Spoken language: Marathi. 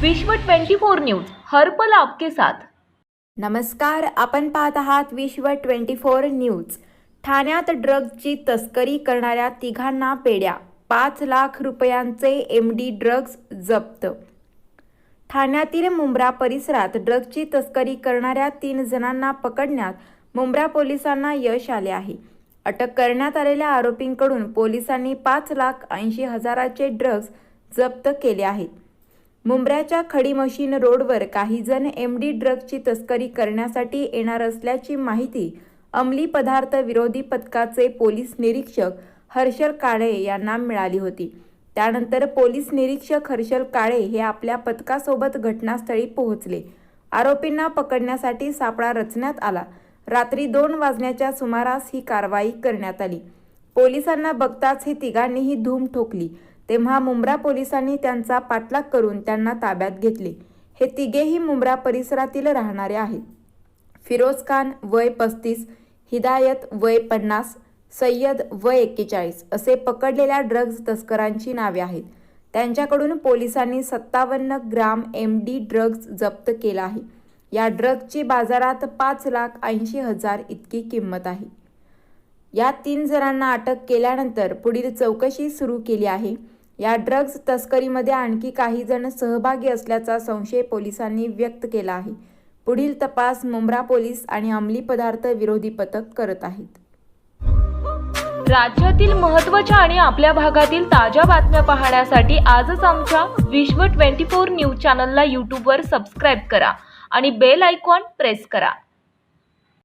विश्व 24 न्यूज हर्पल आपके साथ. नमस्कार आपण पाहत आहात विश्व ट्वेंटी फोर न्यूज. ठाण्यात ड्रग्जची तस्करी करणाऱ्या तिघांना पेड्या पाच लाख रुपयांचे एम डी ड्रग्ज जप्त. ठाण्यातील मुंब्रा परिसरात ड्रग्जची तस्करी करणाऱ्या तीन जणांना पकडण्यात मुंब्रा पोलिसांना यश आले आहे. अटक करण्यात आलेल्या आरोपींकडून पोलिसांनी पाच लाख ऐंशी हजाराचे ड्रग्ज जप्त केले आहेत. मुंब्र्याच्या खडी मशीन रोडवर काही जण एम डी ड्रगची तस्करी करण्यासाठी येणार असल्याची माहिती अंमली पदार्थ विरोधी पथकाचे पोलीस निरीक्षक हर्षल काळे यांना मिळाली होती. त्यानंतर पोलीस निरीक्षक हर्षल काळे हे आपल्या पथकासोबत घटनास्थळी पोहोचले. आरोपींना पकडण्यासाठी सापळा रचण्यात आला. रात्री दोन वाजण्याच्या सुमारास ही कारवाई करण्यात आली. पोलिसांना बघताच हे तिघांनीही धूम ठोकली. तेव्हा मुंब्रा पोलिसांनी त्यांचा पाठलाग करून त्यांना ताब्यात घेतले. हे तिघेही मुंब्रा परिसरातील राहणारे आहेत. फिरोज खान वय पस्तीस हिदायत वय पन्नास सय्यद वय एक्केचाळीस असे पकडलेल्या ड्रग्ज तस्करांची नावे आहेत. त्यांच्याकडून पोलिसांनी सत्तावन्न ग्राम एम डी ड्रग्ज जप्त केला आहे. या ड्रग्जची बाजारात पाच लाख ऐंशी हजार इतकी किंमत आहे. या तीन जणांना अटक केल्यानंतर पुढील चौकशी सुरू केली आहे. या ड्रग्ज तस्करीमध्ये आणखी काही जण सहभागी असल्याचा संशय पोलिसांनी व्यक्त केला आहे. पुढील तपास मुंब्रा पोलीस आणि अंमली पदार्थ विरोधी पथक करत आहेत. राज्यातील महत्त्वाच्या आणि आपल्या भागातील ताज्या बातम्या पाहण्यासाठी आजच आमच्या विश्व 24 न्यूज चॅनलला यूट्यूबवर सबस्क्राईब करा आणि बेल आयकॉन प्रेस करा.